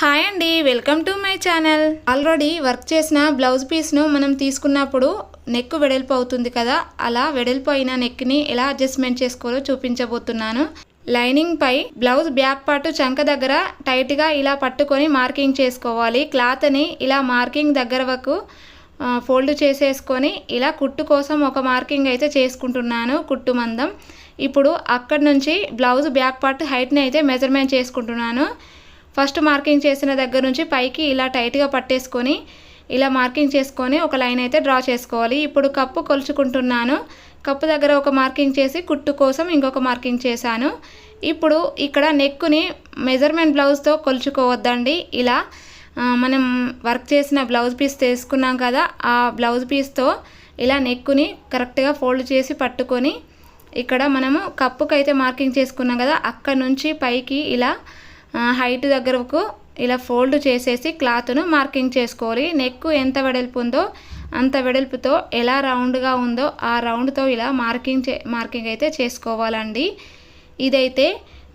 Hi అండి welcome to my channel. Already work చేసిన blouse పీస్ను మనం తీసుకున్నప్పుడు నెక్ వెడల్పు అవుతుంది కదా అలా వెడల్పు అయిన నెక్ని ఎలా అడ్జస్ట్మెంట్ చేసుకోవాలో చూపించబోతున్నాను. లైనింగ్ పై బ్లౌజ్ బ్యాక్ పార్ట్ చంక దగ్గర టైట్గా ఇలా పట్టుకొని మార్కింగ్ చేసుకోవాలి. క్లాత్ని ఇలా మార్కింగ్ దగ్గర వరకు ఫోల్డ్ చేసేసుకొని ఇలా కుట్టు కోసం ఒక మార్కింగ్ అయితే చేసుకుంటున్నాను కుట్టు మందం. ఇప్పుడు అక్కడి నుంచి బ్లౌజ్ బ్యాక్ పార్ట్ హైట్ని అయితే మెజర్మెంట్ చేసుకుంటున్నాను. ఫస్ట్ మార్కింగ్ చేసిన దగ్గర నుంచి పైకి ఇలా టైట్గా పట్టేసుకొని ఇలా మార్కింగ్ చేసుకొని ఒక లైన్ అయితే డ్రా చేసుకోవాలి. ఇప్పుడు కప్పు కొలుచుకుంటున్నాను. కప్పు దగ్గర ఒక మార్కింగ్ చేసి కుట్టు కోసం ఇంకొక మార్కింగ్ చేశాను. ఇప్పుడు ఇక్కడ నెక్కుని మెజర్మెంట్ బ్లౌజ్తో కొలుచుకోవద్దండి. ఇలా మనం వర్క్ చేసిన బ్లౌజ్ పీస్ తీసుకున్నాం కదా ఆ బ్లౌజ్ పీస్తో ఇలా నెక్కుని కరెక్ట్గా ఫోల్డ్ చేసి పట్టుకొని ఇక్కడ మనము కప్పుకైతే అయితే మార్కింగ్ చేసుకున్నాం కదా అక్కడ నుంచి పైకి ఇలా హైట్ దగ్గరకు ఇలా ఫోల్డ్ చేసేసి క్లాత్ను మార్కింగ్ చేసుకోవాలి. నెక్ ఎంత వెడల్పు ఉందో అంత వెడల్పుతో ఎలా రౌండ్గా ఉందో ఆ రౌండ్తో ఇలా మార్కింగ్ చే మార్కింగ్ అయితే చేసుకోవాలండి. ఇదైతే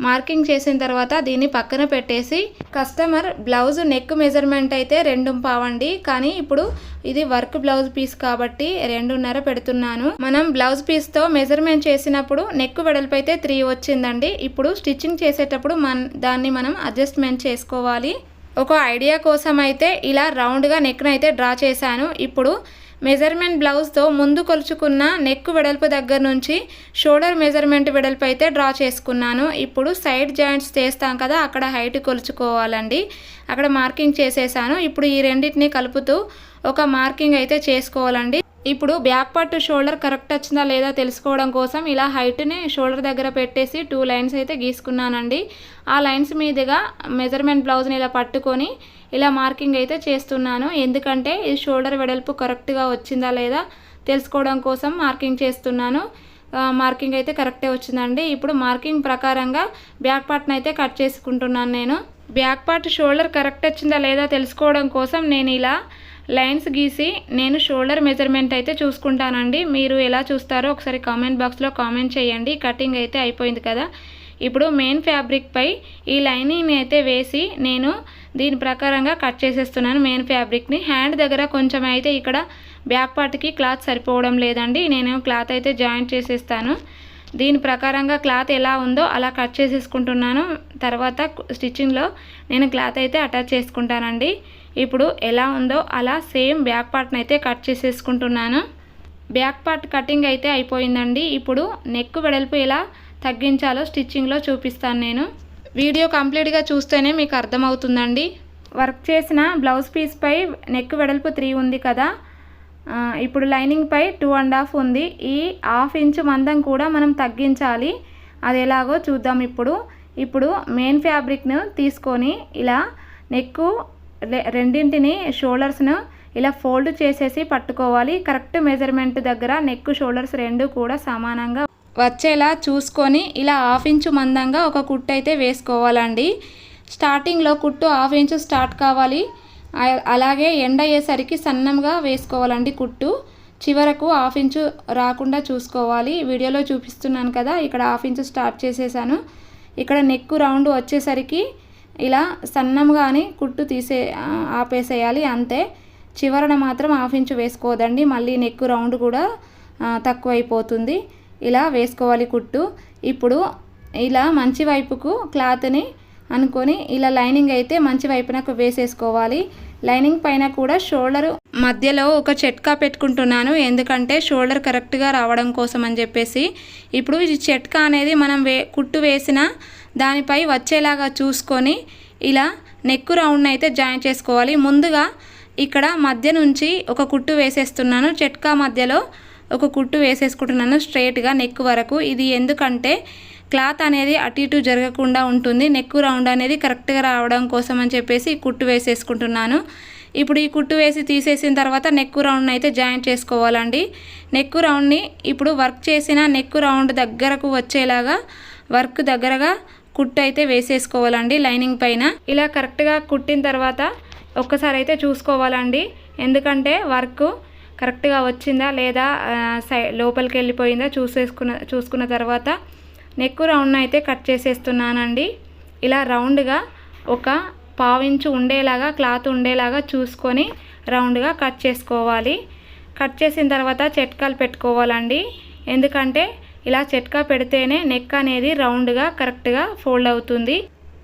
మార్కింగ్ చేసిన తర్వాత దీన్ని పక్కన పెట్టేసి కస్టమర్ బ్లౌజ్ నెక్ మెజర్మెంట్ అయితే రెండు పావండి. కానీ ఇప్పుడు ఇది వర్క్ బ్లౌజ్ పీస్ కాబట్టి రెండున్నర పెడుతున్నాను. మనం బ్లౌజ్ పీస్తో మెజర్మెంట్ చేసినప్పుడు నెక్ వెడల్పు అయితే త్రీ వచ్చిందండి. ఇప్పుడు స్టిచ్చింగ్ చేసేటప్పుడు మన దాన్ని మనం అడ్జస్ట్మెంట్ చేసుకోవాలి. ఒక ఐడియా కోసం అయితే ఇలా రౌండ్గా నెక్ను అయితే డ్రా చేశాను. ఇప్పుడు మెజర్మెంట్ బ్లౌజ్తో ముందు కొలుచుకున్న నెక్ వెడల్పు దగ్గర నుంచి షోల్డర్ మెజర్మెంట్ వెడల్పు అయితే డ్రా చేసుకున్నాను. ఇప్పుడు సైడ్ జాయింట్స్ చేస్తాం కదా అక్కడ హైట్ కొలుచుకోవాలండి. అక్కడ మార్కింగ్ చేసేసాను. ఇప్పుడు ఈ రెండింటిని కలుపుతూ ఒక మార్కింగ్ అయితే చేసుకోవాలండి. ఇప్పుడు బ్యాక్ పార్ట్ షోల్డర్ కరెక్ట్ వచ్చిందా లేదా తెలుసుకోవడం కోసం ఇలా హైట్ని షోల్డర్ దగ్గర పెట్టేసి టూ లైన్స్ అయితే గీసుకున్నానండి. ఆ లైన్స్ మీదుగా మెజర్మెంట్ బ్లౌజ్ని ఇలా పట్టుకొని ఇలా మార్కింగ్ అయితే చేస్తున్నాను. ఎందుకంటే ఈ షోల్డర్ వెడల్పు కరెక్ట్గా వచ్చిందా లేదా తెలుసుకోవడం కోసం మార్కింగ్ చేస్తున్నాను. మార్కింగ్ అయితే కరెక్టే వచ్చిందండి. ఇప్పుడు మార్కింగ్ ప్రకారంగా బ్యాక్ పార్ట్ని అయితే కట్ చేసుకుంటున్నాను నేను. బ్యాక్ పార్ట్ షోల్డర్ కరెక్ట్ వచ్చిందా లేదా తెలుసుకోవడం కోసం నేను ఇలా లైన్స్ గీసి నేను షోల్డర్ మెజర్మెంట్ అయితే చూసుకుంటానండి. మీరు ఎలా చూస్తారో ఒకసారి కామెంట్ బాక్స్లో కామెంట్ చేయండి. కటింగ్ అయితే అయిపోయింది కదా. ఇప్పుడు మెయిన్ ఫ్యాబ్రిక్పై ఈ లైనింగ్ అయితే వేసి నేను దీని ప్రకారంగా కట్ చేసేస్తున్నాను మెయిన్ ఫ్యాబ్రిక్ని హ్యాండ్ దగ్గర కొంచెం అయితే ఇక్కడ బ్యాక్ పార్ట్కి క్లాత్ సరిపోవడం లేదండి. నేను క్లాత్ అయితే జాయింట్ చేసేస్తాను. దీని ప్రకారంగా క్లాత్ ఎలా ఉందో అలా కట్ చేసేసుకుంటున్నాను. తర్వాత స్టిచ్చింగ్లో నేను క్లాత్ అయితే అటాచ్ చేసుకుంటానండి. ఇప్పుడు ఎలా ఉందో అలా సేమ్ బ్యాక్ పార్ట్ని అయితే కట్ చేసేసుకుంటున్నాను. బ్యాక్ పార్ట్ కటింగ్ అయితే అయిపోయిందండి. ఇప్పుడు నెక్ వెడల్పు ఎలా తగ్గించాలో స్టిచ్చింగ్లో చూపిస్తాను నేను. వీడియో కంప్లీట్గా చూస్తేనే మీకు అర్థమవుతుందండి. వర్క్ చేసిన బ్లౌజ్ పీస్పై నెక్ వెడల్పు త్రీ ఉంది కదా. ఇప్పుడు లైనింగ్ పై టూ అండ్ హాఫ్ ఉంది. ఈ హాఫ్ ఇంచ్ మందం కూడా మనం తగ్గించాలి. అది ఎలాగో చూద్దాం ఇప్పుడు. ఇప్పుడు మెయిన్ ఫ్యాబ్రిక్ను తీసుకొని ఇలా నెక్కు రె- రెండింటిని షోల్డర్స్ను ఇలా ఫోల్డ్ చేసేసి పట్టుకోవాలి. కరెక్ట్ మెజర్మెంట్ దగ్గర నెక్ షోల్డర్స్ రెండు కూడా సమానంగా వచ్చేలా చూసుకొని ఇలా హాఫ్ ఇంచు మందంగా ఒక కుట్టు అయితే వేసుకోవాలండి. స్టార్టింగ్లో కుట్టు హాఫ్ ఇంచు స్టార్ట్ కావాలి. అలాగే ఎండ అయ్యేసరికి సన్నంగా వేసుకోవాలండి కుట్టు. చివరకు హాఫ్ ఇంచు రాకుండా చూసుకోవాలి. వీడియోలో చూపిస్తున్నాను కదా ఇక్కడ హాఫ్ ఇంచు స్టార్ట్ చేసేసాను. ఇక్కడ నెక్ రౌండ్ వచ్చేసరికి ఇలా సన్నంగాని కుట్టు తీసే ఆపేసేయాలి అంతే. చివరన మాత్రం హాఫ్ ఇంచు వేసుకోదండి మళ్ళీ నెక్ రౌండ్ కూడా తక్కువైపోతుంది. ఇలా వేసుకోవాలి కుట్టు. ఇప్పుడు ఇలా మంచి వైపుకు క్లాత్ని అనుకొని ఇలా లైనింగ్ అయితే మంచి వైపునకు వేసేసుకోవాలి. లైనింగ్ పైన కూడా షోల్డర్ మధ్యలో ఒక చెట్కా పెట్టుకుంటున్నాను. ఎందుకంటే షోల్డర్ కరెక్ట్గా రావడం కోసం అని చెప్పేసి. ఇప్పుడు ఈ చెట్కా అనేది మనం వే కుట్టు వేసిన దానిపై వచ్చేలాగా చూసుకొని ఇలా నెక్కు రౌండ్ అయితే జాయిన్ చేసుకోవాలి. ముందుగా ఇక్కడ మధ్య నుంచి ఒక కుట్టు వేసేస్తున్నాను. చెట్కా మధ్యలో ఒక కుట్టు వేసేసుకుంటున్నాను స్ట్రైట్గా నెక్ వరకు. ఇది ఎందుకంటే క్లాత్ అనేది అటు ఇటు జరగకుండా ఉంటుంది. నెక్ రౌండ్ అనేది కరెక్ట్గా రావడం కోసం అని చెప్పేసి కుట్టు వేసేసుకుంటున్నాను. ఇప్పుడు ఈ కుట్టు వేసి తీసేసిన తర్వాత నెక్ రౌండ్ అయితే జాయింట్ చేసుకోవాలండి. నెక్ రౌండ్ని ఇప్పుడు వర్క్ చేసిన నెక్ రౌండ్ దగ్గరకు వచ్చేలాగా వర్క్ దగ్గరగా కుట్టు అయితే వేసేసుకోవాలండి లైనింగ్ పైన. ఇలా కరెక్ట్గా కుట్టిన తర్వాత ఒక్కసారి అయితే చూసుకోవాలండి. ఎందుకంటే వర్క్ కరెక్ట్గా వచ్చిందా లేదా సై లోపలికి వెళ్ళిపోయిందా చూసేసుకున్న చూసుకున్న తర్వాత నెక్ రౌండ్ అయితే కట్ చేసేస్తున్నానండి. ఇలా రౌండ్గా ఒక పావించు ఉండేలాగా క్లాత్ ఉండేలాగా చూసుకొని రౌండ్గా కట్ చేసుకోవాలి. కట్ చేసిన తర్వాత చెట్కాలు పెట్టుకోవాలండి. ఎందుకంటే ఇలా చెట్కా పెడితేనే నెక్ అనేది రౌండ్గా కరెక్ట్గా ఫోల్డ్ అవుతుంది.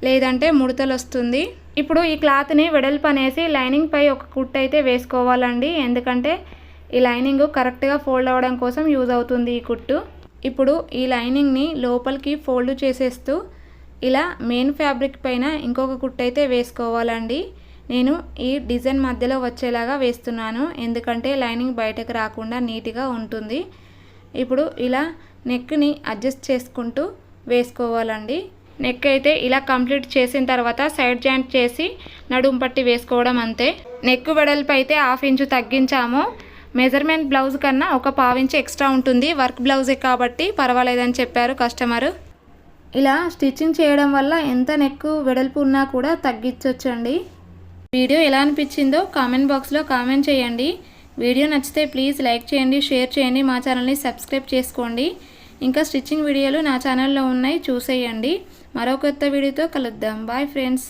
లేదంటే ముడతలు వస్తుంది ఇప్పుడు ఈ క్లాత్ని వెడల్పు అనేసి లైనింగ్ పై ఒక కుట్ అయితే వేసుకోవాలండి. ఎందుకంటే ఈ లైనింగ్ కరెక్ట్గా ఫోల్డ్ అవ్వడం కోసం యూజ్ అవుతుంది ఈ కుట్టు. ఇప్పుడు ఈ లైనింగ్ని లోపలికి ఫోల్డ్ చేసేస్తూ ఇలా మెయిన్ ఫ్యాబ్రిక్ పైన ఇంకొక కుట్టైతే వేసుకోవాలండి. నేను ఈ డిజైన్ మధ్యలో వచ్చేలాగా వేస్తున్నాను. ఎందుకంటే లైనింగ్ బయటకు రాకుండా నీట్గా ఉంటుంది. ఇప్పుడు ఇలా నెక్ని అడ్జస్ట్ చేసుకుంటూ వేసుకోవాలండి. నెక్ అయితే ఇలా కంప్లీట్ చేసిన తర్వాత సైడ్ జాయింట్ చేసి నడుము పట్టి వేసుకోవడం అంతే. నెక్ వెడల్పు అయితే హాఫ్ ఇంచు తగ్గించాము. మెజర్మెంట్ బ్లౌజ్ కన్నా ఒక పావించి ఎక్స్ట్రా ఉంటుంది. వర్క్ బ్లౌజే కాబట్టి పర్వాలేదని చెప్పారు కస్టమరు. ఇలా స్టిచ్చింగ్ చేయడం వల్ల ఎంత నెక్కు వెడల్పు ఉన్నా కూడా తగ్గించవచ్చండి వీడియో ఎలా అనిపించిందో కామెంట్ బాక్స్లో కామెంట్ చేయండి. వీడియో నచ్చితే ప్లీజ్ లైక్ చేయండి షేర్ చేయండి మా ఛానల్ని సబ్స్క్రైబ్ చేసుకోండి. ఇంకా స్టిచ్చింగ్ వీడియోలు నా ఛానల్లో ఉన్నాయి చూసేయండి. మరో కొత్త వీడియోతో కలుద్దాం. Bye friends.